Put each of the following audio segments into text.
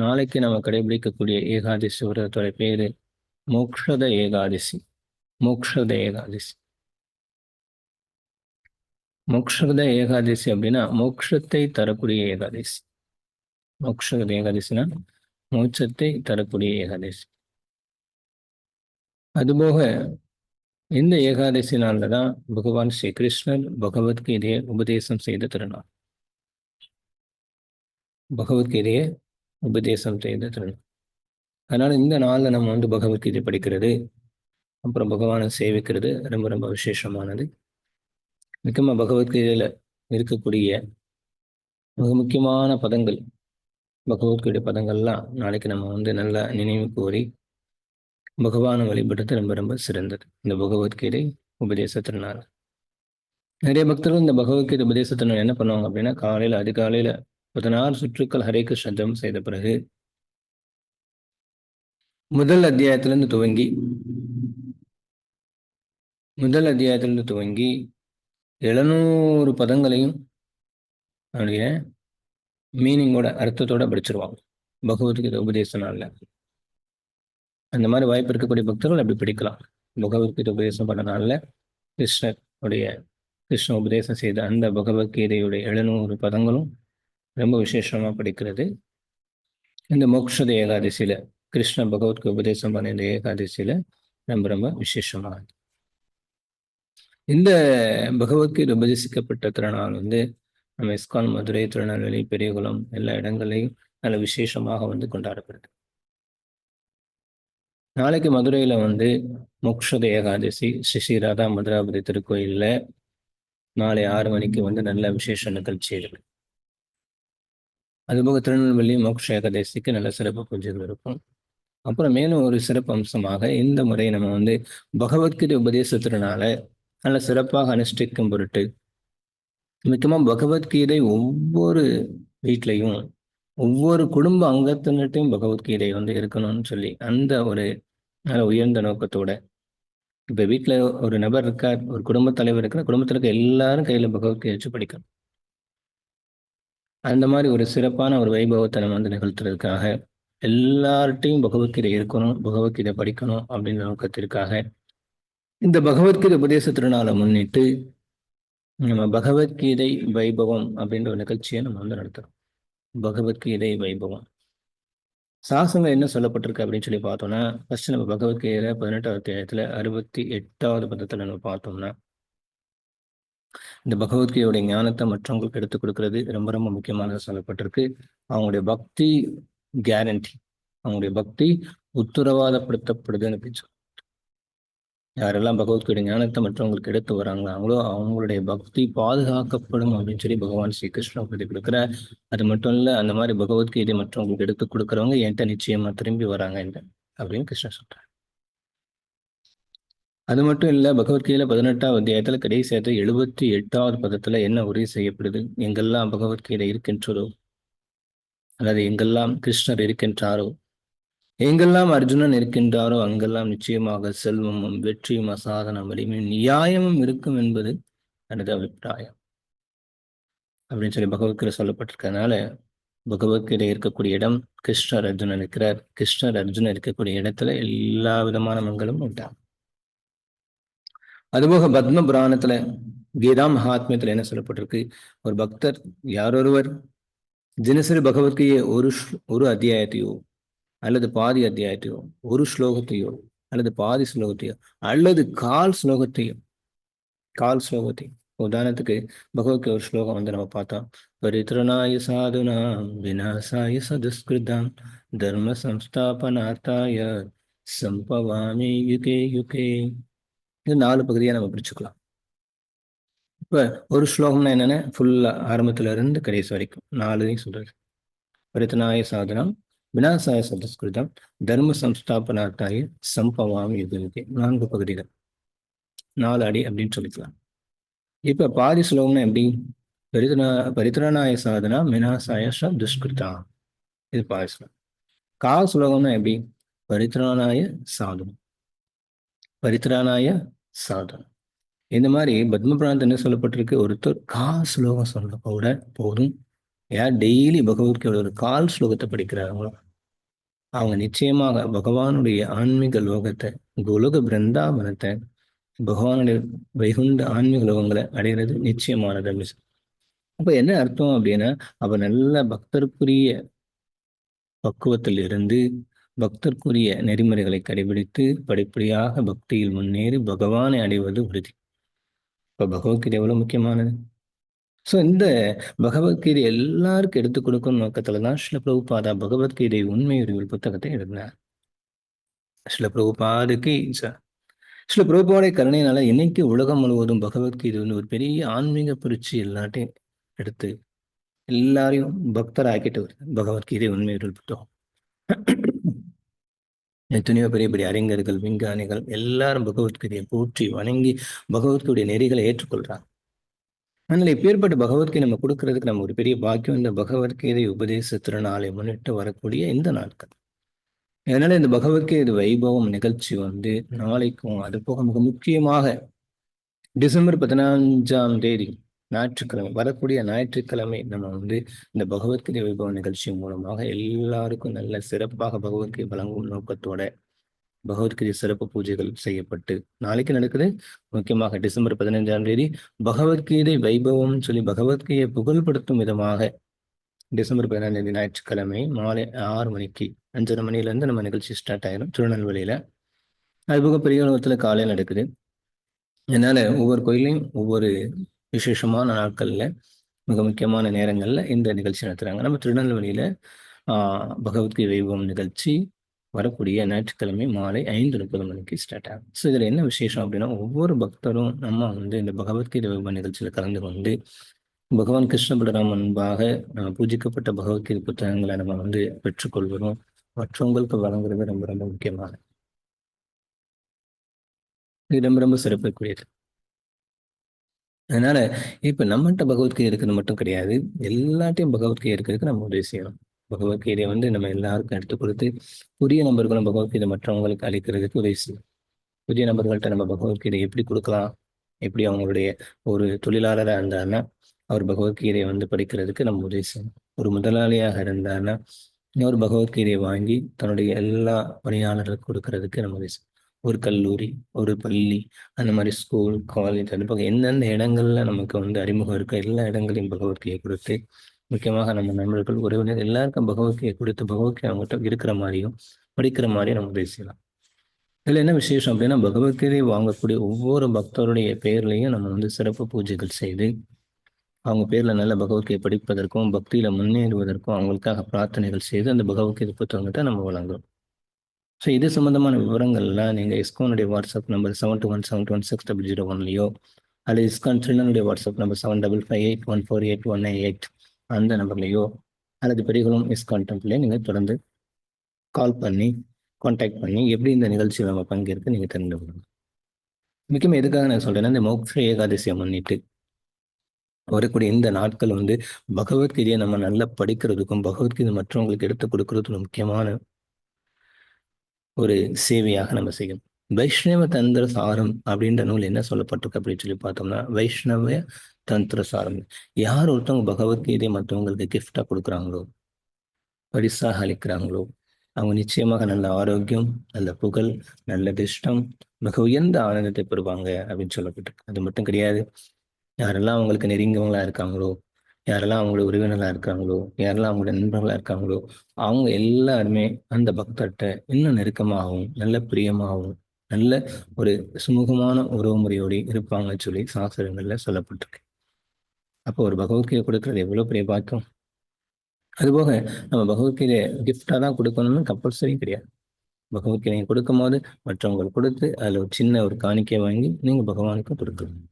நாளைக்கு நம்ம கடைபிடிக்கக்கூடிய ஏகாதசி விரதத்தோட பேரு மோக்ஷத ஏகாதசி. மோக்ஷத ஏகாதசி. மோக்ஷத ஏகாதசி அப்படின்னா மோக்ஷத்தை தரக்கூடிய ஏகாதசி. மோக்ஷத ஏகாதசினா மோட்சத்தை தரக்கூடிய ஏகாதசி. அதுபோக இந்த ஏகாதசி நாளில் தான் பகவான் ஸ்ரீ கிருஷ்ணர் பகவத்கீதையை உபதேசம் செய்த திருநாள். பகவத்கீதையை உபதேசம் செய்த திருநாள் அதனால இந்த நாளில் நம்ம வந்து பகவத்கீதை படிக்கிறது அப்புறம் பகவானை சேவிக்கிறது ரொம்ப ரொம்ப விசேஷமானது. முக்கியமாக பகவத்கீதையில் இருக்கக்கூடிய மிக முக்கியமான பதங்கள் பகவத்கீதை பதங்கள்லாம் நாளைக்கு நம்ம வந்து நல்லா நினைவு கூறி பகவானை வழிபடுறது ரொம்ப ரொம்ப சிறந்தது. இந்த பகவத்கீதை உபதேசத்தினால. நிறைய பக்தர்கள் இந்த பகவத்கீதை உபதேசத்தினால் என்ன பண்ணுவாங்க அப்படின்னா காலையில் அதிகாலையில் பதினாறு சுற்றுக்கள் ஹரேக்கு சஜம் செய்த பிறகு முதல் அத்தியாயத்திலிருந்து துவங்கி முதல் அத்தியாயத்திலிருந்து துவங்கி எழுநூறு பதங்களையும் அவனுடைய மீனிங்கோட அர்த்தத்தோட படிச்சிருவாங்க. பகவத்கீதை உபதேச நாளில். அந்த மாதிரி வாய்ப்பு இருக்கக்கூடிய பக்தர்கள் அப்படி படிக்கலாம். பகவத்கீதை உபதேசம் பண்ண நாளில் கிருஷ்ண உபதேசம் செய்த அந்த பகவத்கீதையுடைய எழுநூறு பதங்களும் ரொம்ப விசேஷமாக படிக்கிறது. இந்த மோக்ஷத ஏகாதசியில் கிருஷ்ண பகவத்கு உபதேசம் பண்ண இந்த ஏகாதசியில் ரொம்ப ரொம்ப விசேஷமானது. இந்த பகவத்கீதை உபதேசிக்கப்பட்ட திருநாள் வந்து நம்ம இஸ்கான் மதுரை திருநெல்வேலி பெரியகுளம் எல்லா இடங்களையும் நல்ல விசேஷமாக வந்து கொண்டாடப்படுது. நாளைக்கு மதுரையில் வந்து மோக்ஷத ஏகாதசி ஸ்ரீ ராதா மதுராபதி திருக்கோயிலில் நாளை ஆறு மணிக்கு வந்து நல்ல விசேஷ இருக்குது அதுபோக திருநெல்வேலி மோக்ஷ ஏகாதசிக்கு நல்ல சிறப்பு பூஜைகள் இருக்கும். அப்புறம் மேலும் ஒரு சிறப்பு அம்சமாக இந்த முறை நம்ம வந்து பகவத்கீதை உபதேசத்தினால நல்ல சிறப்பாக அனுஷ்டிக்கும் பொருட்டு முக்கியமாக பகவத்கீதை ஒவ்வொரு வீட்லையும் ஒவ்வொரு குடும்ப அங்கத்தினர்ட்டையும் பகவத்கீதை வந்து இருக்கணும்னு சொல்லி அந்த ஒரு நல்ல உயர்ந்த நோக்கத்தோட இப்போ வீட்டில் ஒரு நபர் இருக்கார் ஒரு குடும்பத் தலைவர் இருக்கிற குடும்பத்தில் இருக்க எல்லாரும் கையில் பகவத்கீதை வச்சு படிக்கணும். அந்த மாதிரி ஒரு சிறப்பான ஒரு வைபவத்தை நம்ம வந்து நிகழ்த்துறதுக்காக எல்லார்ட்டையும் பகவத்கீதை இருக்கணும் பகவத்கீதை படிக்கணும் அப்படின்ற நோக்கத்திற்காக இந்த பகவத்கீதை உபதேச திருநாளை முன்னிட்டு நம்ம பகவத்கீதை வைபவம் அப்படின்ற ஒரு நிகழ்ச்சியை நம்ம வந்து நடத்துகிறோம் பகவத்கீதை வைபவம். சாசங்கள் என்ன சொல்லப்பட்டிருக்கு அப்படின்னு சொல்லி பார்த்தோம்னா ஃபர்ஸ்ட் நம்ம பகவத்கீதையில பதினெட்டாவது அத்தியாயத்துல அறுபத்தி எட்டாவது பதத்துல நம்ம பார்த்தோம்னா இந்த பகவத்கீதையுடைய ஞானத்தை மற்றவங்களுக்கு எடுத்துக் கொடுக்கறது ரொம்ப ரொம்ப முக்கியமானது சொல்லப்பட்டிருக்கு. அவங்களுடைய பக்தி கேரண்டி அவங்களுடைய பக்தி உத்தரவாதப்படுத்தப்படுதுன்னு அப்படின்னு யாரெல்லாம் பகவத்கீதை ஞானத்தை மற்றவங்களுக்கு எடுத்து வராங்களோ அவங்களுடைய பக்தி பாதுகாக்கப்படும் அப்படின்னு சொல்லி பகவான் ஸ்ரீ கிருஷ்ணன் பற்றி கொடுக்குற அது மட்டும் இல்லை அந்த மாதிரி பகவத்கீதை மற்றவங்களுக்கு எடுத்து கொடுக்குறவங்க என்கிட்ட நிச்சயமா திரும்பி வராங்க அப்படின்னு கிருஷ்ணன் சொல்றாரு. அது மட்டும் இல்லை பகவத்கீதையில பதினெட்டாவது அத்தியாயத்துல கடைசியத்தில் எழுபத்தி எட்டாவது பதத்துல என்ன உறுதி செய்யப்படுது? எங்கெல்லாம் பகவத்கீதை இருக்கின்றதோ அல்லது எங்கெல்லாம் கிருஷ்ணர் இருக்கின்றாரோ எங்கெல்லாம் அர்ஜுனன் இருக்கின்றாரோ அங்கெல்லாம் நிச்சயமாக செல்வமும் வெற்றியும் அசாதனம் வலிமையும் நியாயமும் இருக்கும் என்பது எனது அபிப்பிராயம். அப்படின்னு சொல்லி பகவத்கீதை சொல்லப்பட்டிருக்கிறதுனால பகவத்கீதை இருக்கக்கூடிய இடம் கிருஷ்ணர் அர்ஜுனன் இருக்கிறார். கிருஷ்ணர் அர்ஜுனன் இருக்கக்கூடிய இடத்துல எல்லா விதமான மங்களும் உண்டாகும். அதுபோக பத்ம புராணத்துல கீதா மகாத்மியத்துல என்ன சொல்லப்பட்டிருக்கு? ஒரு பக்தர் யாரொருவர்? தினசரி பகவத்கீதை ஒரு ஒரு அத்தியாயத்தையோ அல்லது பாதி அத்தியாயத்தையோ ஒரு ஸ்லோகத்தையோ அல்லது பாதி ஸ்லோகத்தையோ அல்லது கால் ஸ்லோகத்தையோ கால் ஸ்லோகத்தையும் உதாரணத்துக்கு பகவத்கீதை ஒரு ஸ்லோகம் வந்து நம்ம பார்த்தோம் பரித்ரணாய சாதுனா விநாசாய சதுஸ்கிருதாம் தர்ம சம்ஸ்தாபனார்த்தாய சம்பவாமி யுகே யுகே இது நாலு பகுதியாக நம்ம பிரிச்சுக்கலாம். இப்போ ஒரு ஸ்லோகம்னா என்னென்ன? ஃபுல்லாக ஆரம்பத்துல இருந்து கடைசி வரைக்கும். நாலுதையும் சொல்றது பரித்தனாய சாதனம் வினாசாய சதஸ்கிருதம் தர்ம சம்ஸ்தாபனார்த்தாய சம்பவாமி யுகே நான்கு பகுதிகள். நாலு அடி அப்படின்னு சொல்லிக்கலாம். இப்ப பாதி ஸ்லோகம்னா எப்படி? பரிதனா பரித்ரணாய சாதனா மினாசாய துஷ்கிருதா இது பாதி ஸ்லோகம். கா ஸ்லோகம்னா எப்படி? பரித்ராணாய சாதனம். பரித்ரானாய சாதனம். இந்த மாதிரி பத்ம பிராந்த் என்ன சொல்லப்பட்டிருக்கு? ஒருத்தர் கால் ஸ்லோகம் சொல்ல கூட போதும். யார்? டெய்லி பகவத்கீதை ஒரு கால் ஸ்லோகத்தை படிக்கிறாங்களோ அவங்க நிச்சயமாக பகவானுடைய ஆன்மீக லோகத்தை குலோக பிருந்தாவனத்தை பகவானுடைய வைகுண்ட ஆன்மீக லோகங்களை அடைகிறது நிச்சயமானது மிஸ் அப்ப என்ன அர்த்தம் அப்படின்னா அவ நல்ல பக்தருக்குரிய பக்குவத்தில் இருந்து பக்தர்க்குரிய நெறிமுறைகளை கடைபிடித்து படிப்படியாக பக்தியில் முன்னேறி பகவானை அடைவது உறுதி. இப்ப பகவத்கீதை எவ்வளவு முக்கியமானது? ஸோ இந்த பகவத்கீதை எல்லாருக்கும் எடுத்துக் கொடுக்கும் நோக்கத்தில் தான் ஸ்ரீல பிரபுபாதா பகவத்கீதை உண்மை புத்தகத்தை எழுதினார். ஸ்ரீல பிரபுபாதுக்கு ஸ்ரீல பிரபுபாடைய கருணையினால இன்னைக்கு உலகம் முழுவதும் பகவத்கீதை வந்து ஒரு பெரிய ஆன்மீக புரட்சி எல்லாத்தையும் எடுத்து எல்லாரையும் பக்தர் ஆக்கிட்டு வருது. பகவத்கீதை உண்மை புத்தகம். எத்தனையோ பெரிய பெரிய அறிஞர்கள் விஞ்ஞானிகள் எல்லாரும் பகவத்கீதையை போற்றி வணங்கி பகவத்கீதைய நெறிகளை ஏற்றுக்கொள்றாங்க. அதனால இப்பேற்பட்ட பகவத்கீதை நம்ம கொடுக்கறதுக்கு நம்ம ஒரு பெரிய பாக்கியம். இந்த பகவத்கீதை உபதேச திருநாளை முன்னிட்டு வரக்கூடிய இந்த நாட்கள். அதனால இந்த பகவத்கீதை வைபவம் நிகழ்ச்சி வந்து நாளைக்கும் அது போக மிக முக்கியமாக டிசம்பர் பதினஞ்சாம் தேதி ஞாயிற்றுக்கிழமை வரக்கூடிய ஞாயிற்றுக்கிழமை நம்ம வந்து இந்த பகவத்கீதை வைபவ நிகழ்ச்சி மூலமாக எல்லாருக்கும் நல்ல சிறப்பாக பகவத்கீதை வழங்கும் நோக்கத்தோட பகவத்கீதை சிறப்பு பூஜைகள் செய்யப்பட்டு நாளைக்கு நடக்குது. முக்கியமாக டிசம்பர் பதினைஞ்சாம் தேதி பகவத்கீதை வைபவம் சொல்லி பகவத்கீதையை புகழ்படுத்தும் விதமாக டிசம்பர் பதினாம் தேதி ஞாயிற்றுக்கிழமை மாலை ஆறு மணிக்கு அஞ்சரை மணிலேருந்து நம்ம நிகழ்ச்சி ஸ்டார்ட் ஆயிரும் திருநெல்வேலியில். அதுபோக பெரிய காலையில் நடக்குது. அதனால ஒவ்வொரு கோயிலையும் ஒவ்வொரு விசேஷமான நாட்களில் மிக முக்கியமான நேரங்களில் இந்த நிகழ்ச்சி நடத்துகிறாங்க நம்ம திருநெல்வேலியில் பகவத்கீதை வைபவம் நிகழ்ச்சி வரக்கூடிய ஞாயிற்றுக்கிழமை மாலை ஐந்து முப்பது மணிக்கு ஸ்டார்ட் ஆகும். ஸோ இதில் என்ன விசேஷம் அப்படின்னா ஒவ்வொரு பக்தரும் நம்ம வந்து இந்த பகவத்கீதை வைபவ நிகழ்ச்சியில் கலந்து கொண்டு பகவான் கிருஷ்ண பலராம் அன்பாக பூஜிக்கப்பட்ட பகவத்கீதை புத்தகங்களை நம்ம வந்து பெற்றுக்கொள்வதும் மற்றவங்களுக்கு வழங்குறது ரொம்ப ரொம்ப முக்கியமானது. இது ரொம்ப ரொம்ப சிறப்புக்குரியது. அதனால இப்ப நம்மகிட்ட பகவத்கீதை இருக்கிறது மட்டும் கிடையாது. எல்லாத்தையும் பகவத்கீதை இருக்கிறதுக்கு நம்ம உதவி செய்யணும். பகவத்கீதையை வந்து நம்ம எல்லாருக்கும் எடுத்து கொடுத்து புதிய நபர்களும் பகவத்கீதை மற்றவங்களுக்கு அளிக்கிறதுக்கு உதவி செய்யும் புதிய நபர்கள்ட்ட நம்ம பகவத்கீதை எப்படி கொடுக்கலாம்? எப்படி அவங்களுடைய ஒரு தொழிலாளராக இருந்தாருன்னா அவர் பகவத்கீதையை வந்து படிக்கிறதுக்கு நம்ம உதவி செய்யணும். ஒரு முதலாளியாக இருந்தாருன்னா இன்னொரு பகவத்கீதையை வாங்கி தன்னுடைய எல்லா பணியாளர்களுக்கு கொடுக்கறதுக்கு நம்ம உதவி செய்யணும். ஒரு கல்லூரி ஒரு பள்ளி அந்த மாதிரி ஸ்கூல் காலேஜ் அது போக எந்தெந்த இடங்கள்ல நமக்கு வந்து அறிமுகம் இருக்கோ எல்லா இடங்களையும் பகவத்கீதை கொடுத்து முக்கியமாக நம்ம நண்பர்கள் உறவினர் எல்லாருக்கும் பகவத்கீதை கொடுத்து பகவத்கீதை அவங்ககிட்ட இருக்கிற மாதிரியும் படிக்கிற மாதிரியும் நம்ம பேசலாம் இதில் என்ன விசேஷம் அப்படின்னா பகவத்கீதை வாங்கக்கூடிய ஒவ்வொரு பக்தருடைய பேர்லையும் நம்ம வந்து சிறப்பு பூஜைகள் செய்து அவங்க பேர்ல நல்ல பகவத்கீதை படிப்பதற்கும் பக்தியில முன்னேறுவதற்கும் அவங்களுக்காக பிரார்த்தனைகள் செய்து அந்த பகவத்கீதை புத்தகத்தை நம்ம வழங்குறோம். ஸோ இது சம்மந்தமான விவரங்கள்லாம் நீங்கள் இஸ்கானுடைய WhatsApp number seven two one seven two one six double zero ஒன்லையோ அல்லது ISKCON சில்ட்ரனுடைய WhatsApp number seven double five eight one four eight one eight அந்த நம்பர்லையோ அல்லது பெரியகுளம் இஸ்கான் டெம்பிளையோ நீங்கள் தொடர்ந்து கால் பண்ணி காண்டாக்ட் பண்ணி எப்படி இந்த நிகழ்ச்சியில் நம்ம பங்கேற்க நீங்கள் தெரிந்து கொள்ளணும் முக்கியமாக எதுக்காக நான் சொல்கிறேன்னா இந்த மோக்ஷ ஏகாதசியை முன்னிட்டு வரக்கூடிய இந்த நாட்கள் வந்து பகவத்கீதையை நம்ம நல்லா படிக்கிறதுக்கும் பகவத்கீதை மற்றவங்களுக்கு எடுத்து கொடுக்கறதுக்கும் முக்கியமான ஒரு சேவையாக நம்ம செய்யணும் வைஷ்ணவ தந்திர சாரம் அப்படின்ற நூல் என்ன சொல்லப்பட்டிருக்கு அப்படின்னு சொல்லி பார்த்தோம்னா வைஷ்ணவ தந்திர சாரம். யார் ஒருத்தவங்க பகவத்கீதை மற்றவங்களுக்கு கிஃப்டாக கொடுக்குறாங்களோ பரிசாக அளிக்கிறாங்களோ அவங்க நிச்சயமாக நல்ல ஆரோக்கியம் நல்ல புகழ் நல்ல திஷ்டம் மிக உயர்ந்த ஆனந்தத்தை பெறுவாங்க அப்படின்னு சொல்லப்பட்டிருக்கு. அது மட்டும் கிடையாது. யாரெல்லாம் அவங்களுக்கு நெருங்கியவங்களா இருக்காங்களோ யாரெல்லாம் அவங்களோட உறவினர்களாக இருக்காங்களோ யாரெல்லாம் அவங்களோட நண்பர்களாக இருக்காங்களோ அவங்க எல்லாருமே அந்த பக்தர்கிட்ட இன்னும் நெருக்கமாகவும் நல்ல பிரியமாகவும் நல்ல ஒரு சுமூகமான உறவு முறையோடு இருப்பாங்கன்னு சொல்லி சாஸ்திரங்கள்ல சொல்லப்பட்டிருக்கு. அப்போ ஒரு பகவத்கீதை கொடுக்கறது எவ்வளோ பெரிய பாக்கியம்? அதுபோக நம்ம பகவத்கீதை கிஃப்டாக தான் கொடுக்கணும்னு கம்பல்சரி கிடையாது. பகவத்கீதையை கொடுக்கும் போது மற்றவங்களுக்கு கொடுத்து அதில் ஒரு சின்ன ஒரு காணிக்கையை வாங்கி நீங்கள் பகவானுக்கு கொடுக்கணும்.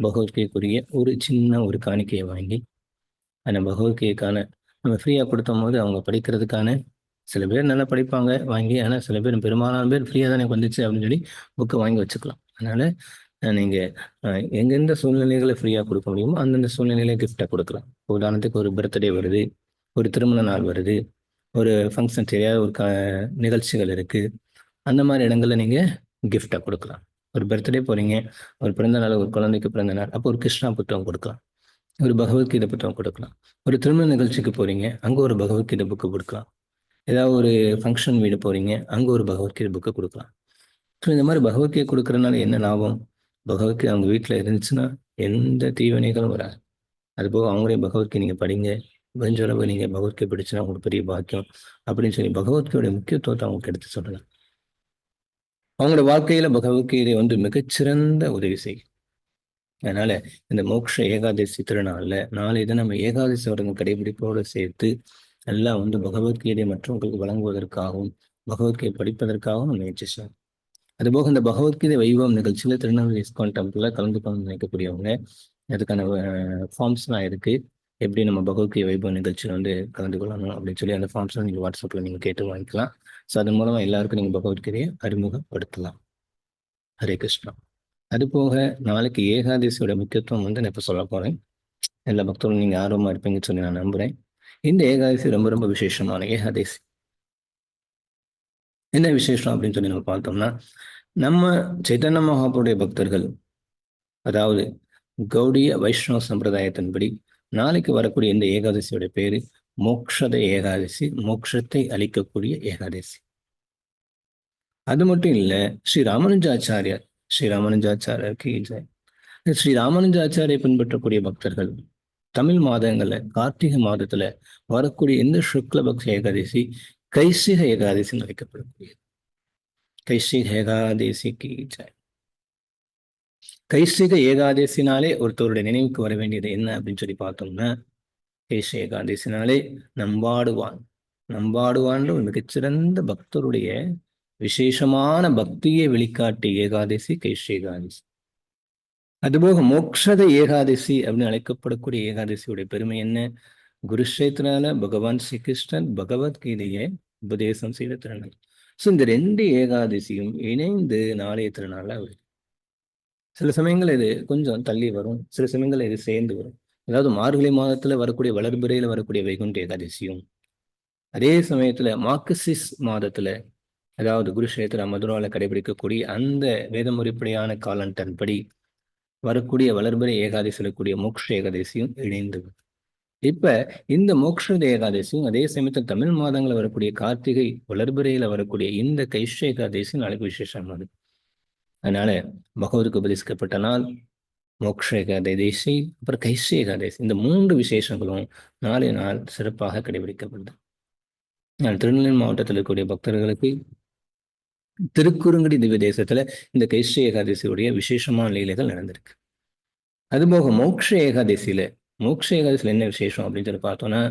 பகவத்கீதைக்குரிய ஒரு சின்ன ஒரு காணிக்கையை வாங்கி அந்த பகவத்கீதைக்கான நம்ம ஃப்ரீயாக கொடுத்தும் போது அவங்க படிக்கிறதுக்கான சில பேர் நல்லா படிப்பாங்க வாங்கி ஆனால் சில பேர் பெரும்பாலான பேர் ஃப்ரீயாக தானே வந்துச்சு அப்படின்னு சொல்லி புக்கை வாங்கி வச்சுக்கலாம். அதனால் நீங்கள் எங்கெந்த சூழ்நிலைகளை ஃப்ரீயாக கொடுக்க முடியுமோ அந்தந்த சூழ்நிலையில கிஃப்டாக கொடுக்கலாம். உதாரணத்துக்கு ஒரு பர்த்டே வருது ஒரு திருமண நாள் வருது ஒரு ஃபங்க்ஷன் தெரியாத ஒரு க நிகழ்ச்சிகள் இருக்குது அந்த மாதிரி இடங்களில் நீங்கள் கிஃப்டாக கொடுக்கலாம். ஒரு பர்த்டே போகிறீங்க ஒரு பிறந்த நாள் ஒரு குழந்தைக்கு பிறந்த நாள் அப்போ ஒரு கிருஷ்ணா புத்தகம் கொடுக்கலாம். ஒரு பகவத்கீதை புத்தகம் கொடுக்கலாம். ஒரு திருமண நிகழ்ச்சிக்கு போறீங்க அங்கே ஒரு பகவத்கீதை புக்கு கொடுக்கலாம். ஏதாவது ஒரு ஃபங்க்ஷன் வீடு போறீங்க அங்கே ஒரு பகவத்கீதை புக்கு கொடுக்கலாம். ஸோ இந்த மாதிரி பகவத்கீதை கொடுக்குறதுனால என்ன லாபம்? பகவத்கீதை அவங்க வீட்டில் இருந்துச்சுன்னா எந்த தீவினைகளும் வராது. அதுபோக அவங்களே பகவத்கீதை நீங்கள் படிங்க கொஞ்சளவு நீங்கள் பகவத்கீதை படிச்சுன்னா உங்களுக்கு பெரிய பாக்கியம் அப்படின்னு சொல்லி பகவத்கீதையோட முக்கியத்துவத்தை அவங்களுக்கு எடுத்து சொல்லலாம் அவங்களோட வாழ்க்கையில் பகவத்கீதை வந்து மிகச்சிறந்த உதவி செய்யும். அதனால இந்த மோக்ஷ ஏகாதசி திருநாள்ல நாளை இதை நம்ம ஏகாதசி வருங்க கடைபிடிப்போடு சேர்த்து எல்லாம் வந்து பகவத்கீதை மற்றவங்களுக்கு வழங்குவதற்காகவும் பகவத்கீதை படிப்பதற்காகவும் நம்ம முயற்சி செய்யணும் அதுபோக இந்த பகவத்கீதை வைபவம் நிகழ்ச்சியில திருநெல்வேலி இஸ்கான் டெம்பிள்ல கொண்டு நினைக்கக்கூடியவங்க அதுக்கான ஃபார்ம்ஸ்லாம் இருக்கு. எப்படி நம்ம பகவத்கீதை வைபவ நிகழ்ச்சியில் வந்து கலந்து கொள்ளணும் அப்படின்னு சொல்லி அந்த ஃபார்ம்ஸ்லாம் நீங்கள் வாட்ஸ்அப்பில் நீங்கள் கேட்டு வாங்கிக்கலாம். ஸோ அதன் மூலமாக எல்லாருக்கும் நீங்கள் பகவத்கீதையை அறிமுகப்படுத்தலாம். ஹரே கிருஷ்ணா. அது போக நாளைக்கு ஏகாதசியோட முக்கியத்துவம் வந்து நான் இப்போ சொல்ல போகிறேன் எல்லா பக்தர்களும் நீங்கள் ஆர்வமாக இருப்பீங்கன்னு சொல்லி நான் நம்புகிறேன் இந்த ஏகாதசி ரொம்ப ரொம்ப விசேஷமான ஏகாதசி. என்ன விசேஷம் அப்படின்னு சொல்லி நம்ம பார்த்தோம்னா நம்ம சைத்தன்ய மகாபுருடைய பக்தர்கள் அதாவது கௌடிய வைஷ்ணவ சம்பிரதாயத்தின்படி நாளைக்கு வரக்கூடிய இந்த ஏகாதசியோட பேரு மோக்ஷத ஏகாதசி மோக்ஷத்தை அளிக்கக்கூடிய ஏகாதசி. அது மட்டும் இல்ல ஸ்ரீ ராமானுஜாச்சாரியார் ஸ்ரீ ராமானுஜாச்சாரியருக்கு இல்லை ஸ்ரீ ராமானுஜாச்சாரியை பின்பற்றக்கூடிய பக்தர்கள் தமிழ் மாதங்கள்ல கார்த்திகை மாதத்துல வரக்கூடிய இந்த சுக்லபக்ஷ ஏகாதசி கைசிக ஏகாதசி அழைக்கப்படக்கூடியது கைசிக ஏகாதசிக்கு கைசிக ஏகாதசினாலே ஒருத்தருடைய நினைவுக்கு வர வேண்டியது என்ன அப்படின்னு சொல்லி பார்த்தோம்னா கைச ஏகாதசினாலே நம்பாடுவான். நம்பாடுவான் ஒரு மிகச்சிறந்த பக்தருடைய விசேஷமான பக்தியை வெளிக்காட்டி ஏகாதசி கைஷ அதுபோக மோக்ஷத ஏகாதசி அப்படின்னு அழைக்கப்படக்கூடிய ஏகாதசியுடைய பெருமை என்ன? குருஷேத்திரால பகவான் ஸ்ரீகிருஷ்ணன் பகவத்கீதையை உபதேசம் செய்த திருநாள். ஸோ இந்த ரெண்டு ஏகாதசியும் இணைந்து நாளைய திருநாளாக வருது சில சமயங்கள் இது கொஞ்சம் தள்ளி வரும். சில சமயங்கள் இது சேர்ந்து வரும். அதாவது மார்கழி மாதத்துல வரக்கூடிய வளர்பிறையில் வரக்கூடிய வைகுண்ட ஏகாதசியும் அதே சமயத்துல மார்க்சிஸ் மாதத்துல அதாவது குருஷேத்திர மதுராவில் கடைபிடிக்கக்கூடிய அந்த வேத முறைப்படியான காலண்டன்படி வரக்கூடிய வளர்பிறை ஏகாதசி சொல்லக்கூடிய மோக்ஷ ஏகாதசியும் இணைந்து இப்ப இந்த மோக்ஷ ஏகாதசியும் அதே சமயத்தில் தமிழ் மாதங்களில் வரக்கூடிய கார்த்திகை வளர்பிறையில வரக்கூடிய இந்த கைஷ ஏகாதசியும் நாளைக்கு விசேஷமானது அதனால பகவதுக்கு உபதேசிக்கப்பட்ட நாள் மோக்ஷ ஏகாதேசி அப்புறம் கைஷ ஏகாதேசி இந்த மூன்று விசேஷங்களும் நாளை நாள் சிறப்பாக கடைபிடிக்கப்படுது. நான் திருநெல்வேலி மாவட்டத்தில் இருக்கக்கூடிய பக்தர்களுக்கு திருக்குறுங்குடி திவ்ய தேசத்துல இந்த கைஷ ஏகாதசியுடைய விசேஷமான லீலைகள் நடந்திருக்கு. அதுபோக மோக்ஷ ஏகாதசியில மோக்ஷ ஏகாதசியில என்ன விசேஷம் அப்படின்னு சொல்லி பார்த்தோம்னா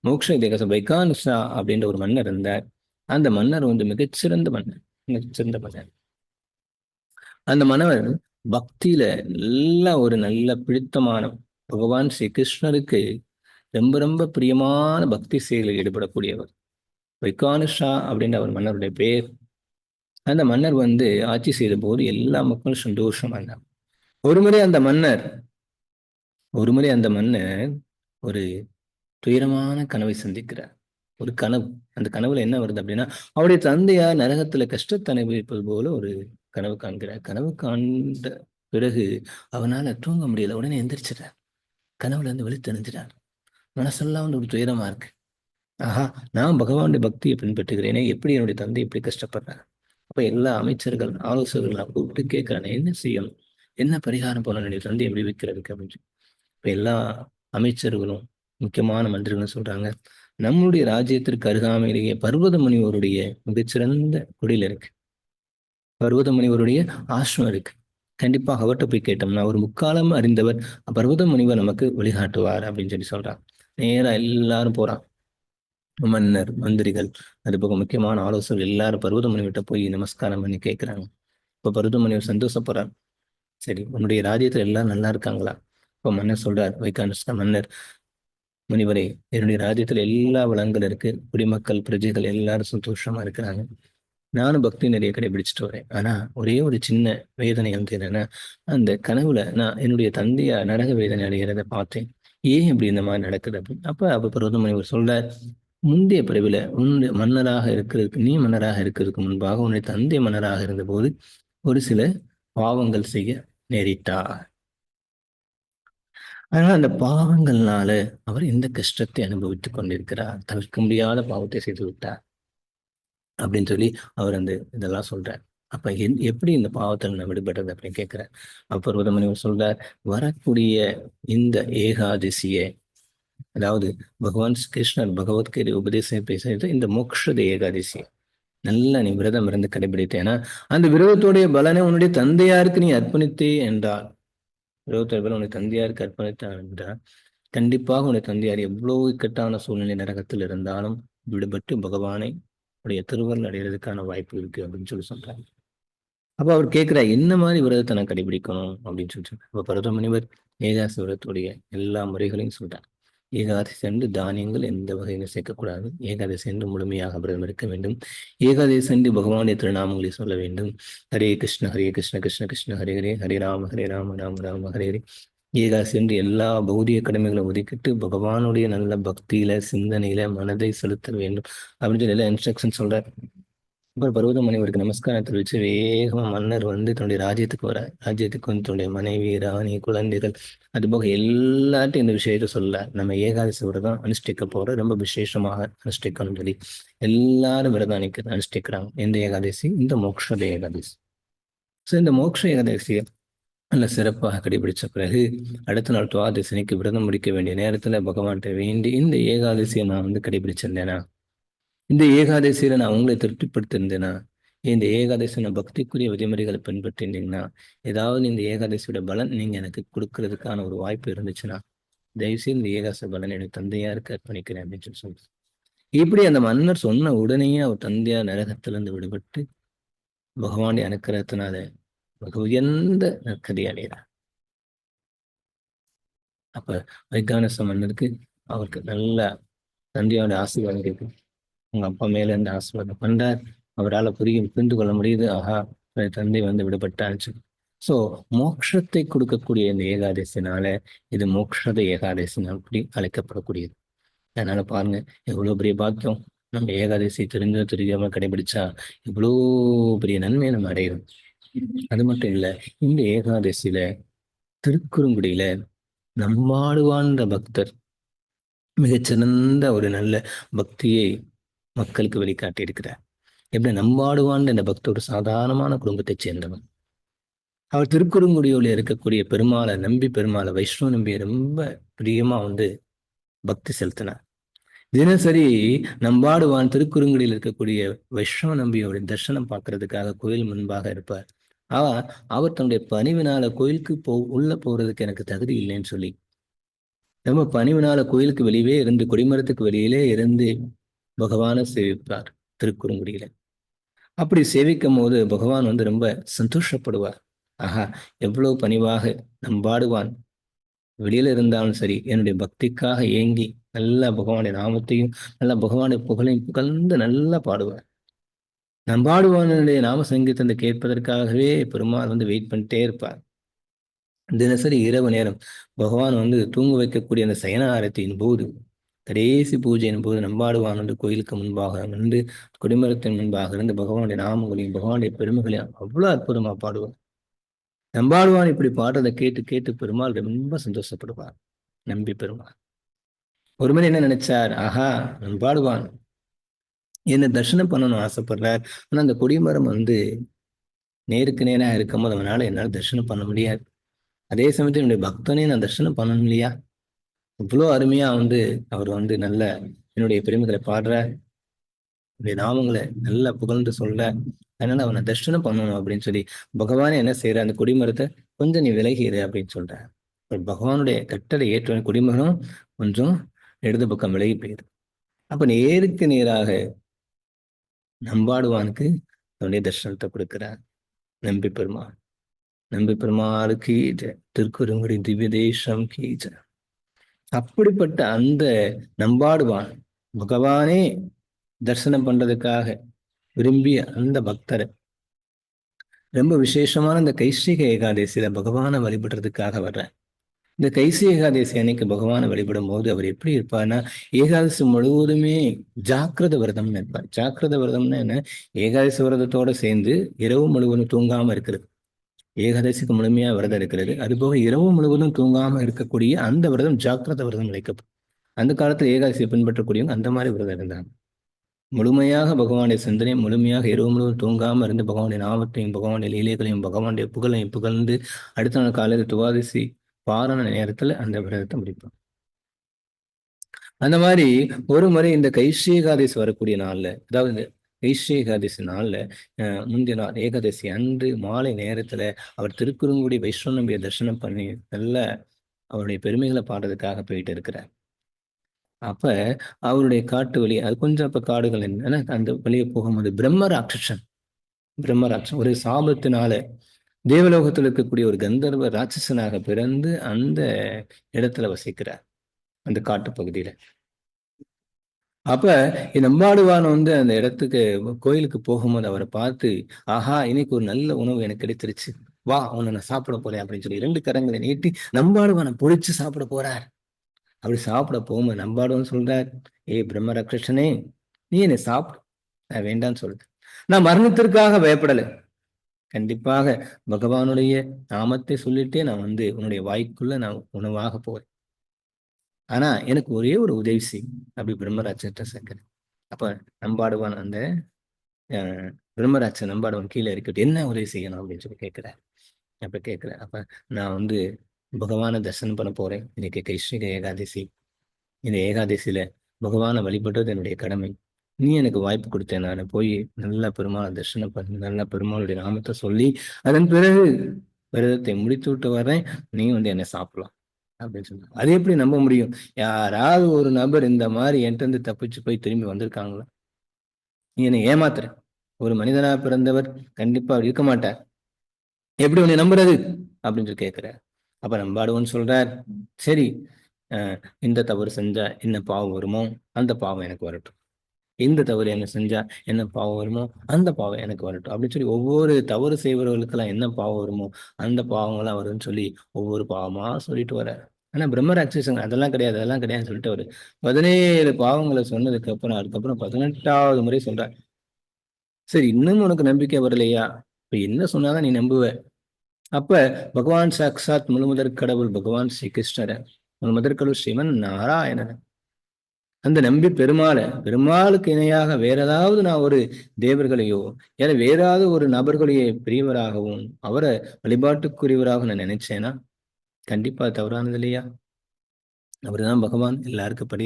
மோக்ஷ ஏகாதசி வைகானுஷா அப்படின்ற ஒரு மன்னர் இருந்தார். அந்த மன்னர் வந்து மிகச்சிறந்த மன்னர் மிகச்சிறந்த மன்னர். அந்த மன்னவர் பக்தியில நல்ல ஒரு நல்ல பிடித்தமான பகவான் ஸ்ரீ கிருஷ்ணருக்கு ரொம்ப ரொம்ப பிரியமான பக்தி செயலில் ஈடுபடக்கூடியவர். வைகானுஷா அப்படின்ற அவர் மன்னருடைய பேர். அந்த மன்னர் வந்து ஆட்சி செய்த போது எல்லா மக்களும் சந்தோஷமா இருந்தாங்க ஒரு முறை அந்த மன்னர் ஒருமுறை அந்த மன்னர் ஒரு துயரமான கனவை சந்திக்கிறார். ஒரு கனவு அந்த கனவுல என்ன வருது அப்படின்னா அவருடைய தந்தையார் நரகத்துல கஷ்டத்தை அனுபவிப்பது போல ஒரு கனவு காண்கிறார். கனவு காண்ட பிறகு அவனால தூங்க முடியல. உடனே எந்திரிச்சிட்டார் கனவுல இருந்து விழித்தெழுந்துட்டார் மனசெல்லாம் வந்து ஒரு துயரமா இருக்கு. ஆஹா நான் பகவானுடைய பக்தியை பின்பற்றுகிறேனே எப்படி என்னுடைய தந்தை எப்படி கஷ்டப்படுறாரு? அப்போ எல்லா அமைச்சர்கள் ஆலோசகர்கள் கூப்பிட்டு கேட்கிறானே என்ன செய்யணும்? என்ன பரிகாரம் போல என்னுடைய எப்படி விற்கிறதுக்கு அப்படின்னு இப்ப எல்லா அமைச்சர்களும் முக்கியமான மந்திரிகளும் சொல்றாங்க நம்முடைய ராஜ்யத்திற்கு அருகாமையிலேயே பர்வத முனிவருடைய மிகச்சிறந்த குடியில் இருக்கு. பர்வத முனிவருடைய ஆசிரமம் இருக்கு. கண்டிப்பாக அவர்கிட்ட போய் கேட்டோம்னா ஒரு முக்காலம் அறிந்தவர் பர்வத முனிவர் நமக்கு வழிகாட்டுவார் அப்படின்னு சொல்லி சொல்றான் நேரா எல்லாரும் போறான் மன்னர் மந்திரிகள் அது போக முக்கியமான ஆலோசகர்கள் எல்லாரும் பர்வத போய் நமஸ்காரம் பண்ணி கேட்குறாங்க இப்ப பருவதமணி முனிவர் சந்தோஷப்படுறார் சரி உன்னுடைய ராஜ்யத்துல எல்லாரும் நல்லா இருக்காங்களா? இப்போ மன்னர் சொல்றார் வைகானுஷ்ண மன்னர் முனிவரே என்னுடைய ராஜ்யத்துல எல்லா வளங்கள் இருக்கு. குடிமக்கள் பிரஜைகள் எல்லாரும் சந்தோஷமா இருக்கிறாங்க. நானும் பக்தி நிறைய கடைபிடிச்சிட்டு வரேன். ஆனா ஒரே ஒரு சின்ன வேதனை வந்து என்னன்னா அந்த கனவுல நான் என்னுடைய தந்தையா நரக வேதனை அடைகிறத பார்த்தேன். ஏன் இப்படி இந்த மாதிரி நடக்குது? அப்படின்னு அப்ப அப்ப பருவதமணி சொல்றார் முந்தைய பிறவில உன் மன்னராக இருக்கிறதுக்கு நீ மன்னராக இருக்கிறதுக்கு முன்பாக உன்னுடைய தந்தை மன்னராக இருந்த போது ஒரு சில பாவங்கள் செய்ய நேரிட்டார். அதனால அந்த பாவங்கள்னால அவர் இந்த கஷ்டத்தை அனுபவித்துக் கொண்டிருக்கிறார்? தவிர்க்க முடியாத பாவத்தை செய்து விட்டார். அப்படின்னு சொல்லி அவர் அந்த இதெல்லாம் சொல்றார். அப்ப எப்படி இந்த பாவத்தில் நான் விடுபடுறது அப்படின்னு கேட்கிறார். அப்ப முனிவர் சொல்றார் வரக்கூடிய இந்த ஏகாதசியை அதாவது பகவான் கிருஷ்ணர் பகவத்கீதை உபதேசம் பேசுறது இந்த மோக்ஷத ஏகாதசி. நல்ல நீ விரதம் இருந்து கடைபிடித்தேன்னா அந்த விரதத்துடைய பலனை உன்னுடைய தந்தையாருக்கு நீ அர்ப்பணித்தே என்றால் விரதத்துடைய பலன் உன்னுடைய தந்தையாருக்கு அர்ப்பணித்தான் என்றால் கண்டிப்பாக உன்னுடைய தந்தையார் எவ்வளவு இக்கட்டான சூழ்நிலை நரகத்தில் இருந்தாலும் விடுபட்டு பகவானை உடைய திருவருள் அடைகிறதுக்கான வாய்ப்பு இருக்கு அப்படின்னு சொல்லி சொல்றாங்க அப்ப அவர் கேட்கிற என்ன மாதிரி விரதத்தை நான் கடைபிடிக்கணும் அப்படின்னு சொல்லி அப்ப பரத முனிவர் ஏகாசி விரதத்துடைய எல்லா முறைகளையும் சொல்றாங்க ஏகாதசி சென்று தானியங்கள் எந்த வகையிலும் சேர்க்கக்கூடாது. ஏகாதசி சென்று முழுமையாக விரதம் இருக்க வேண்டும். ஏகாதசி சென்று பகவானுடைய திருநாமங்களை சொல்ல வேண்டும். ஹரே கிருஷ்ண ஹரே கிருஷ்ண கிருஷ்ண கிருஷ்ண ஹரே ஹரே ஹரே ராம ஹரே ராம ராம ராம ஹரே ஹரே. ஏகாசி என்று எல்லா பௌதிக கடமைகளை ஒதுக்கிட்டு பகவானுடைய நல்ல பக்தியில சிந்தனையில மனதை செலுத்த வேண்டும் அப்படின்னு சொல்லி எல்லாம் இன்ஸ்ட்ரக்ஷன் சொல்றார். அப்புறம் பருவதமணி அவருக்கு நமஸ்காரம். வச்சு வேகமாக மன்னர் வந்து தன்னுடைய ராஜ்யத்துக்கு வர ராஜ்யத்துக்கு வந்து தன்னுடைய மனைவி ராணி குழந்தைகள் அது போக எல்லாத்தையும் இந்த விஷயத்த சொல்ல நம்ம ஏகாதசி விரதம் அனுஷ்டிக்க போற ரொம்ப விசேஷமாக அனுஷ்டிக்கணும்னு சொல்லி எல்லாரும் விரதம் அனுக்க அனுஷ்டிக்கிறாங்க. எந்த ஏகாதசி? இந்த மோக்ஷ ஏகாதசி. ஸோ இந்த மோக்ஷ ஏகாதசியை நல்ல சிறப்பாக கடைபிடிச்ச பிறகு அடுத்த நாள் துவாதசினிக்கு விரதம் முடிக்க வேண்டிய நேரத்துல பகவான்கிட்ட வேண்டி இந்த ஏகாதசியை நான் வந்து கடைபிடிச்சிருந்தேனா? இந்த ஏகாதசியில நான் உங்களை திருப்திப்படுத்திருந்தேனா இந்த ஏகாதசியோட பக்திக்குரிய விதிமுறைகளை பின்பற்றிருந்தீங்கன்னா ஏதாவது இந்த ஏகாதசியோட பலன் நீங்க எனக்கு கொடுக்கறதுக்கான ஒரு வாய்ப்பு இருந்துச்சுன்னா தயவுசெய்து இந்த ஏகாச பலன் எனக்கு தந்தையாருக்கு அர்ப்பணிக்கிறேன் அப்படின்னு சொல்லி சொல்லுங்க இப்படி அந்த மன்னர் சொன்ன உடனேயே அவர் தந்தையார் நரகத்திலிருந்து விடுபட்டு பகவானை அனுக்கிரகத்தினால மிக உயர்ந்த நற்கதி அடைகிறார். அப்ப வைகானச மன்னருக்கு அவருக்கு நல்ல தந்தையோட ஆசீர்வாதம் இருக்கு உங்க அப்பா மேல இருந்து ஆசீர்வாதம் பண்றார். அவரால் புரியும் புரிந்து கொள்ள முடியுது. ஆஹா தந்தை வந்து விடுபட்டாச்சு. ஸோ மோட்சத்தை கொடுக்கக்கூடிய இந்த ஏகாதசினால இது மோக்ஷத ஏகாதசினால் அப்படி அழைக்கப்படக்கூடியது. அதனால பாருங்க எவ்வளவு பெரிய பாக்கியம். நம்ம ஏகாதசி தெரிஞ்சோ தெரியாம கடைபிடிச்சா இவ்வளோ பெரிய நன்மையை நம்ம அடையிறோம் அது மட்டும் இல்ல இந்த ஏகாதசியில திருக்குறுங்குடியில நம்மாடுவான்ற பக்தர் மிகச்சிறந்த ஒரு நல்ல பக்தியை மக்களுக்கு வெளிக்காட்டி இருக்கிறார். எப்படி நம்பாடுவான் இந்த பக்தர் ஒரு சாதாரணமான குடும்பத்தைச் சேர்ந்தவன். அவர் திருக்குறுங்குடியோல இருக்கக்கூடிய பெருமாளை நம்பி பெருமாளை வைஷ்ணவ நம்பியை ரொம்ப பிரியமா வந்து பக்தி செலுத்தினார். தினசரி நம்பாடுவான் திருக்குறுங்குடியில் இருக்கக்கூடிய வைஷ்ணவ நம்பியோட தர்சனம் பார்க்கறதுக்காக கோயில் முன்பாக இருப்பார். ஆனா அவர் தன்னுடைய பணிவினால கோயிலுக்கு போ உள்ள போறதுக்கு எனக்கு தகுதி இல்லைன்னு சொல்லி. நம்ம பணிவினால கோயிலுக்கு வெளியே இருந்து கொடிமரத்துக்கு வெளியிலே இருந்து பகவானை சேவிப்பார் திருக்குறுங்குடியில அப்படி சேவிக்கும் போது பகவான் வந்து ரொம்ப சந்தோஷப்படுவார். ஆஹா எவ்வளவு பணிவாக நம்பாடுவான் வெளியில இருந்தாலும் சரி என்னுடைய பக்திக்காக ஏங்கி நல்ல பகவானுடைய நாமத்தையும் நல்ல பகவானுடைய புகழையும் புகழ்ந்து நல்லா பாடுவார். நம்பாடுவானுடைய நாம சங்கீதத்தை கேட்பதற்காகவே பெருமாள் வந்து வெயிட் பண்ணிட்டே இருப்பார். தினசரி இரவு நேரம் பகவான் வந்து தூங்க வைக்கக்கூடிய அந்த சயன ஆரத்தியின் போது கடைசி பூஜையின் போது நம்பாடுவான் கோயிலுக்கு முன்பாக வந்து கொடிமரத்தின் முன்பாக இருந்து பகவானுடைய நாமங்களையும் பகவானுடைய பெருமைகளையும் அவ்வளவு அற்புதமா பாடுவார் நம்பாடுவான் இப்படி பாடுறதை கேட்டு கேட்டு பெருமாள் ரொம்ப சந்தோஷப்படுவார். நம்பி பெருமாள். ஒருமணி என்ன நினைச்சார்? ஆஹா நம்பாடுவான். என்ன தர்சனம் பண்ணணும்னு ஆசைப்படுறார். ஆனா அந்த கொடிமரம் வந்து நேருக்கு நேராக இருக்கும்போது அவனால என்னால் தர்சனம் பண்ண முடியாது. அதே சமயத்தில் என்னுடைய பக்தனையும் நான் தர்சனம் பண்ணணும் இல்லையா? இவ்வளோ அருமையா வந்து அவர் வந்து நல்ல என்னுடைய பெருமைகளை பாடுற என்னுடைய நாமங்களை நல்லா புகழ்ந்து சொல்ல அதனால அவனை தர்ஷனம் பண்ணணும் அப்படின்னு சொல்லி பகவானே என்ன செய்யற அந்த குடிமரத்தை கொஞ்சம் நீ விலகிடு அப்படின்னு சொல்ற பகவானுடைய கட்டளை ஏற்ற குடிமரம் கொஞ்சம் இடது பக்கம் விலகி போயிடுது அப்ப நேருக்கு நேராக நம்பாடுவானுக்கு அவனுடைய தர்ஷனத்தை கொடுக்கிறார். நம்பி பெருமாள் நம்பி பெருமாள் கீஜ திருக்குறுங்குடி திவ்ய தேசம் கீஜ அப்படிப்பட்ட அந்த நம்பாடுவான். பகவானே தரிசனம் பண்றதுக்காக விரும்பிய அந்த பக்தரை. ரொம்ப விசேஷமான இந்த கைசிக ஏகாதசியில பகவானை வழிபடுறதுக்காக வர்றேன் இந்த கைசி ஏகாதசி அன்னைக்கு பகவானை வழிபடும் போது அவர் எப்படி இருப்பார்னா ஏகாதசி முழுவதுமே ஜாக்கிரத விரதம்னு இருப்பார். ஜாக்கிரத விரதம்னா என்ன? ஏகாதசி விரதத்தோட சேர்ந்து இரவு முழுவதும் தூங்காம இருக்கிறது. ஏகாதசிக்கு முழுமையா விரதம் இருக்கிறது. அதுபோக இரவு முழுவதும் தூங்காம இருக்கக்கூடிய அந்த விரதம் ஜாக்கிரத விரதம் அழைக்கப்படும் அந்த காலத்துல ஏகாதசியை பின்பற்றக்கூடியவங்க அந்த மாதிரி விரதம் இருந்தாங்க. முழுமையாக பகவானுடைய சிந்தனை முழுமையாக இரவு முழுவதும் தூங்காமல் இருந்து பகவானுடைய நாமத்தையும் பகவானுடைய லீலைகளையும் பகவானுடைய புகழையும் புகழ்ந்து அடுத்த நாள் காலையில் துவாதசி பாரண நேரத்துல அந்த விரதத்தை முடிப்பாங்க. அந்த மாதிரி ஒரு முறை இந்த கைஷி ஏகாதசி வரக்கூடிய நாள்ல அதாவது வைஷ்ரீ ஏகாதசி நாள்ல முந்தைய நாள் ஏகாதசி அன்று மாலை நேரத்துல அவர் திருக்குறுங்குடி வைஷ்ணவ தரிசனம் பண்ணி நல்ல அவருடைய பெருமைகளை பாடுறதுக்காக போயிட்டு இருக்கிறார். அப்ப அவருடைய காட்டு வழி அது கொஞ்சம் அப்போ காடுகள் என்னன்னா அந்த வழியை போகும்போது பிரம்ம ராட்சசன் பிரம்ம ராட்சன் ஒரு சாபத்தினால தேவலோகத்தில் இருக்கக்கூடிய ஒரு கந்தர்வ ராட்சசனாக பிறந்து அந்த இடத்துல வசிக்கிறார் அந்த காட்டு பகுதியில. அப்ப நம்பாடுவான் வந்து அந்த இடத்துக்கு கோயிலுக்கு போகும்போது அவரை பார்த்து ஆஹா இன்னைக்கு ஒரு நல்ல உணவு எனக்கு கிடைத்திருச்சு. வா உன்னை நான் சாப்பிட போறேன் அப்படின்னு சொல்லி ரெண்டு கரங்களை நீட்டி நம்பாடுவானை பொழிச்சு சாப்பிட போறார். அப்படி சாப்பிட போகும்போது நம்பாடுவான் சொல்றார் ஏ பிரம்ம நீ என்னை சாப்பிடு. நான் வேண்டான்னு சொல்லுது நான் மரணத்திற்காக பயப்படலை. கண்டிப்பாக பகவானுடைய நாமத்தை சொல்லிட்டே நான் வந்து உன்னுடைய வாய்க்குள்ள நான் உணவாக போறேன். ஆனா எனக்கு ஒரே ஒரு உதவி செய் அப்படி பிரம்மராஜர்கிட்ட சங்கர் அப்ப நம்பாடுவான் அந்த பிரம்மராஜர் நம்பாடுவான் கீழே இருக்கட்டும் என்ன உதவி செய்யணும்? அப்படின்னு சொல்லி கேட்கிறேன் அப்ப கேட்கிறேன் அப்ப நான் வந்து பகவானை தரிசனம் பண்ண போறேன். இன்னைக்கு கைஸ்ரீக ஏகாதசி. இந்த ஏகாதசியில பகவானை வழிபடுறது என்னுடைய கடமை. நீ எனக்கு வாய்ப்பு கொடுத்தேன் நான் போய் நல்ல பெருமாளை தரிசனம் பண்ணி நல்ல பெருமாளுடைய நாமத்தை சொல்லி அதன் பிறகு விரதத்தை முடித்து விட்டு வரேன் நீ வந்து என்னை சாப்பிடலாம். அப்படின்னு சொன்னாங்க. அது எப்படி நம்ப முடியும்? யாராவது ஒரு நபர் இந்த மாதிரி என்கிட்ட இருந்து தப்பிச்சு போய் திரும்பி வந்திருக்காங்களா? நீ என்னை ஏமாத்துற. ஒரு மனிதனா பிறந்தவர் கண்டிப்பா இருக்க மாட்டார். எப்படி உன்னை நம்புறது? அப்படின்னு சொல்லி கேட்கிற அப்ப நம்பாடுவோன்னு சொல்றார். சரி இந்த தவறு செஞ்சா என்ன பாவம் வருமோ அந்த பாவம் எனக்கு வரட்டும். இந்த தவறு என்ன செஞ்சா என்ன பாவம் வருமோ அந்த பாவம் எனக்கு வரட்டும். அப்படின்னு சொல்லி ஒவ்வொரு தவறு செய்வர்களுக்கெல்லாம் என்ன பாவம் வருமோ அந்த பாவங்கள்லாம் வரும்னு சொல்லி ஒவ்வொரு பாவமா சொல்லிட்டு வர்றாரு. ஆனா பிரம்ம ராட்சசங்க அதெல்லாம் கிடையாது அதெல்லாம் கிடையாதுன்னு சொல்லிட்டு அவரு பதினேழு பாவங்களை சொன்னதுக்கு அப்புறம் அதுக்கப்புறம் பதினெட்டாவது முறை சொல்றார். சரி இன்னும் உனக்கு நம்பிக்கை வரலையா? இப்ப என்ன சொன்னாதான் நீ நம்புவ? அப்ப பகவான் சாக்சாத் முழுமுதற் கடவுள் பகவான் ஸ்ரீ கிருஷ்ணரை முழுமுதற் கடவுள் ஸ்ரீமன் நாராயணன் அந்த நம்பி பெருமாளை பெருமாளுக்கு இணையாக வேற ஏதாவது நான் ஒரு தேவர்களையோ ஏன்னா வேறாவது ஒரு நபர்களையே பெரியவராகவும் அவரை வழிபாட்டுக்குரியவராக நான் நினைச்சேன்னா கண்டிப்பா தவறானது இல்லையா? அவர்தான் பகவான் எல்லாருக்கும் படி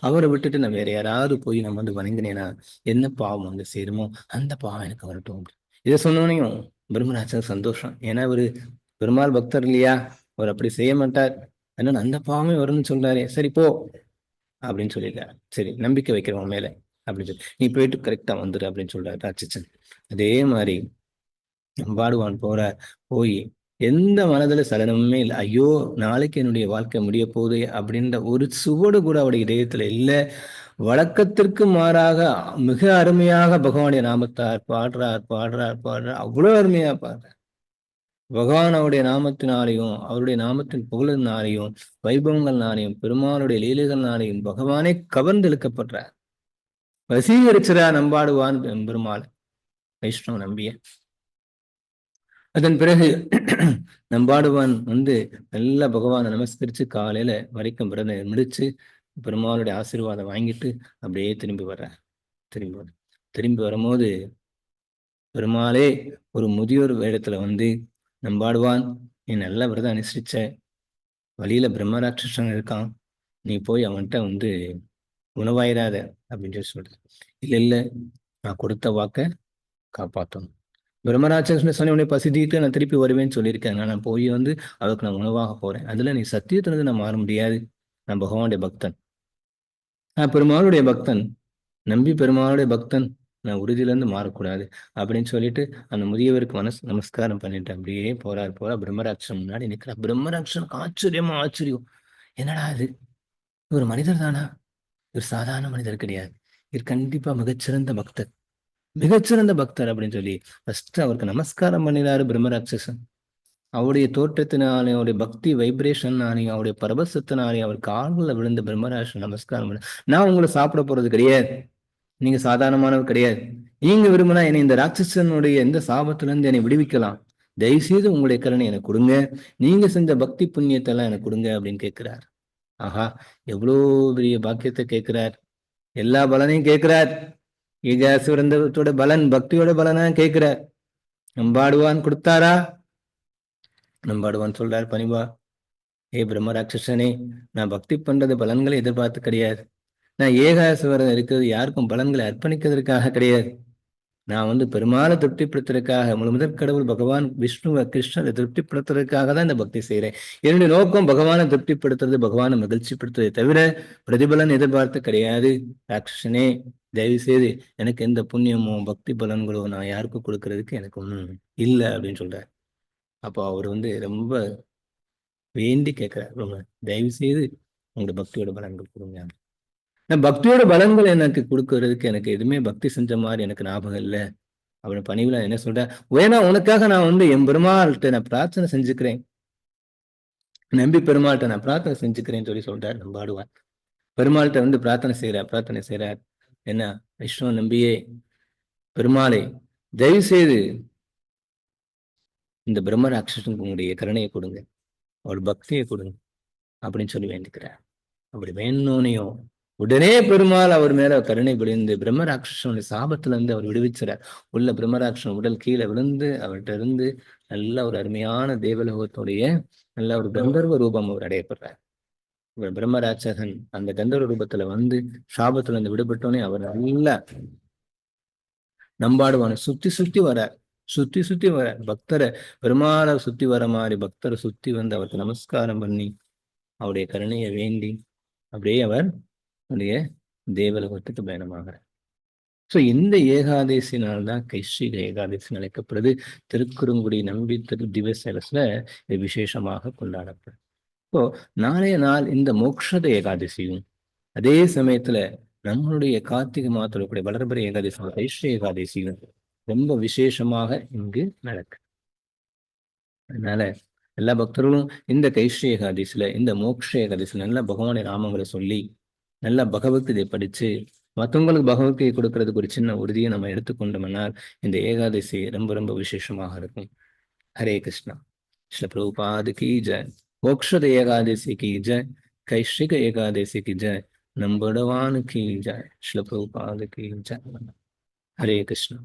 அவரை விட்டுட்டு நான் வேற யாராவது போய் நம்ம வந்து வணங்கினேன்னா என்ன பாவம் வந்து சேருமோ அந்த பாவம் எனக்கு வரட்டும் இதை சொன்னோனையும் பிரம்மராஜன் சந்தோஷம். ஏன்னா அவரு பெருமாள் பக்தர் இல்லையா? அவர் அப்படி செய்ய மாட்டார். அதனால அந்த பாவமே வரும்னு சொல்றாரு. சரி போ அப்படின்னு சொல்லியிருக்காரு சரி நம்பிக்கை வைக்கிறவன் மேல அப்படின்னு சொல்லி. நீ போயிட்டு கரெக்டா வந்துரு அப்படின்னு சொல்றாரு ராட்சசன். அதே மாதிரி பாடுவான் போற போய் எந்த மனதில் சலனமுமே இல்லை. ஐயோ நாளைக்கு என்னுடைய வாழ்க்கை முடிய போகுது அப்படின்ற ஒரு சுவடு கூட அவருடைய இதயத்துல இல்லை. வழக்கத்திற்கு மாறாக மிக அருமையாக பகவானுடைய நாமத்தார் பாடுறார் பாடுறார் பாடுறார். அவ்வளவு அருமையா பாடுறார். பகவான் அவருடைய நாமத்தினாலையும் அவருடைய நாமத்தின் புகழினாலையும் வைபவங்கள்னாலையும் பெருமானுடைய லீலைகள்னாலையும் பகவானே கவர்ந்து இழுக்கப்படுறார் வசீகரிச்சிரா நம்பாடுவான் பெருமாள். வைஷ்ணவ நம்பிய அதன் பிறகு நம்பாடுவான் வந்து நல்ல பகவானை நமஸ்கரித்து காலையில் வரைக்கும் விரத முடிச்சு பெருமாளுடைய ஆசீர்வாதம் வாங்கிட்டு அப்படியே திரும்பி வர்ற திரும்பி வர திரும்பி வரும்போது பெருமாளே ஒரு முதியோர் வேடத்துல வந்து நம்பாடுவான் நீ நல்ல விரதம் அனுசரிச்ச வழியில பிரம்மராட்சசன் இருக்கான் நீ போய் அவன்கிட்ட வந்து உணவாயிராத அப்படின்னு சொல்லி சொல்றது இல்லை இல்லை நான் கொடுத்த வாக்கை காப்பாற்றணும் பிரம்மராட்சசன் சொன்ன உடனே பசி நான் திருப்பி வருவேன்னு சொல்லியிருக்கேன். நான் போய் வந்து அதுக்கு நான் உணவாக போறேன். அதுல நீ சத்தியத்திலிருந்து நான் மாற முடியாது. நான் பகவானுடைய பக்தன். நான் பெருமாளுடைய பக்தன். நம்பி பெருமாளுடைய பக்தன். நான் உறுதியிலேருந்து மாறக்கூடாது. அப்படின்னு சொல்லிட்டு அந்த முதியவருக்கு மனசு நமஸ்காரம் பண்ணிட்டு அப்படியே போறாரு. போறா பிரம்மராட்சம் முன்னாடி நிற்கிறார் பிரம்மராட்சம் ஆச்சரியமா ஆச்சரியம். என்னடா அது ஒரு மனிதர் தானா? ஒரு சாதாரண மனிதர் கிடையாது. இது கண்டிப்பா மிகச்சிறந்த பக்தர். மிகச்சிறந்த பக்தர் அப்படின்னு சொல்லி ஃபர்ஸ்ட் அவருக்கு நமஸ்காரம் பண்ணினாரு பிரம்மராட்சசன். அவருடைய தோற்றத்தினாலே அவருடைய பக்தி வைப்ரேஷன்னாலையும் அவருடைய பரவசத்தினாலையும் அவர் கால்களில் விழுந்த பிரம்மராட்சன் நமஸ்காரம் பண்ண நான் உங்களை சாப்பிட போறது கிடையாது. நீங்க சாதாரணமானவர் கிடையாது. நீங்க விரும்பினா என்னை இந்த ராட்சசனுடைய எந்த சாபத்துல இருந்து என்னை விடுவிக்கலாம்? தயவுசெய்து உங்களுடைய கருணை எனக்கு கொடுங்க. நீங்க செஞ்ச பக்தி புண்ணியத்தை எல்லாம் எனக்கு கொடுங்க அப்படின்னு கேட்கிறார். ஆஹா எவ்வளோ பெரிய பாக்கியத்தை கேட்கிறார். எல்லா பலனையும் கேட்கிறார். ஈகா பலன் பக்தியோட பலனா கேட்கிறார் நம்பாடுவான் கொடுத்தாரா? நம்பாடுவான் சொல்றார் பணிவா ஏ பிரம்ம ராட்சசனே நான் பக்தி பண்றது பலன்களை எதிர்பார்த்து கிடையாது. நான் ஏகாசுவரம் இருக்கிறது யாருக்கும் பலன்களை அர்ப்பணிக்கிறதுக்காக கிடையாது. நான் வந்து பெருமாளை திருப்திப்படுத்துறதுக்காக முழு முதற் கடவுள் பகவான் விஷ்ணுவை கிருஷ்ணரை திருப்திப்படுத்துறதுக்காக தான் இந்த பக்தி செய்கிறேன் என்னுடைய நோக்கம் பகவானை திருப்திப்படுத்துறது பகவானை மகிழ்ச்சிப்படுத்துறதை தவிர பிரதிபலன் எதிர்பார்த்து கிடையாது. ராட்சசனே தயவு செய்து எனக்கு எந்த புண்ணியமோ பக்தி பலன்களோ நான் யாருக்கும் கொடுக்கறதுக்கு எனக்கு ஒன்றும் இல்லை அப்படின்னு சொல்கிறார் அப்போ அவர் வந்து ரொம்ப வேண்டி கேட்கிறார் ரொம்ப தயவு செய்து உங்களோட பக்தியோட பலன்கள் கொடுங்க. நான் பக்தியோட பலன்கள் எனக்கு கொடுக்கறதுக்கு எனக்கு எதுவுமே பக்தி செஞ்ச மாதிரி எனக்கு ஞாபகம் இல்லை. அப்படின்னு பணிவுல என்ன சொல்கிறேன் வேணா உனக்காக நான் வந்து என் பெருமாள்கிட்ட நான் பிரார்த்தனை செஞ்சுக்கிறேன். நம்பி பெருமாள்கிட்ட நான் பிரார்த்தனை செஞ்சுக்கிறேன்னு சொல்லி சொல்றார். நம்பாடுவார். பெருமாள்கிட்ட வந்து பிரார்த்தனை செய்கிறார் பிரார்த்தனை செய்கிறார் என்ன? விஷ்ணு நம்பியே. பெருமாளை தயவு செய்து இந்த பிரம்ம ராட்சசனுக்கு உங்களுடைய கருணையை கொடுங்க. அவள் பக்தியை கொடுங்க. அப்படின்னு சொல்லி வேண்டிக்கிறார் அப்படி வேணும்னையும் உடனே பெருமாள் அவர் மேல கருணை விழுந்து பிரம்மராட்சசனுடைய சாபத்துல இருந்து அவர் விடுவிச்சுறார் உள்ள பிரம்மராட்சன் உடல் கீழே விழுந்து அவர்கிட்ட இருந்து நல்ல ஒரு அருமையான தேவலோகத்துடைய நல்ல ஒரு கந்தர்வ ரூபம் அவர் அடையப்படுறார். பிரம்மராட்சகன். அந்த கந்தர்வ ரூபத்துல வந்து சாபத்துல இருந்து விடுபட்டோன்னே அவர் நல்ல நம்பாடுவான. சுத்தி சுத்தி வர சுத்தி சுத்தி வர பக்தரை பெருமாளை சுத்தி வர மாதிரி பக்தரை சுத்தி வந்து அவருக்கு நமஸ்காரம் பண்ணி அவருடைய கருணையை வேண்டி அப்படியே அவர் அவருடைய தேவலோகத்துக்கு பயணமாகிறார். ஸோ இந்த ஏகாதசி நாள் தான் கைஸ்ரீக ஏகாதசி அழைக்கப்படுது திருக்குறுங்குடி நம்பி திரு திவ்ய இது விசேஷமாக கொண்டாடப்படும். இப்போ நாளைய நாள் இந்த மோக்ஷத ஏகாதசியும் அதே சமயத்துல நம்மளுடைய கார்த்திகை மாதத்துடைய வளர்பிற ஏகாதசி ஐஸ்வர ஏகாதசியும் ரொம்ப விசேஷமாக இங்கு நடக்கு. அதனால எல்லா பக்தர்களும் இந்த கைஸ்ரீ ஏகாதசியில இந்த மோக்ஷ ஏகாதசியில நல்லா பகவானுடைய நாமங்களை சொல்லி நல்லா பகவத்கீதை படிச்சு மற்றவங்களுக்கு பகவத்கீதை கொடுக்கறதுக்கு ஒரு சின்ன உறுதியை நம்ம எடுத்துக்கொண்டோம்னால் இந்த ஏகாதசி ரொம்ப ரொம்ப விசேஷமாக இருக்கும். ஹரே கிருஷ்ணா. ஸ்ல பிரபுபாது கி ஜெய். மோக்ஷத ஏகாதசி கி ஜெய் கைஷிக ஏகாதசி கி ஜெய் நம்படவான் கி ஜெய் ஸ்ல பிரபுபாது கி ஜெய் ஹரே கிருஷ்ணா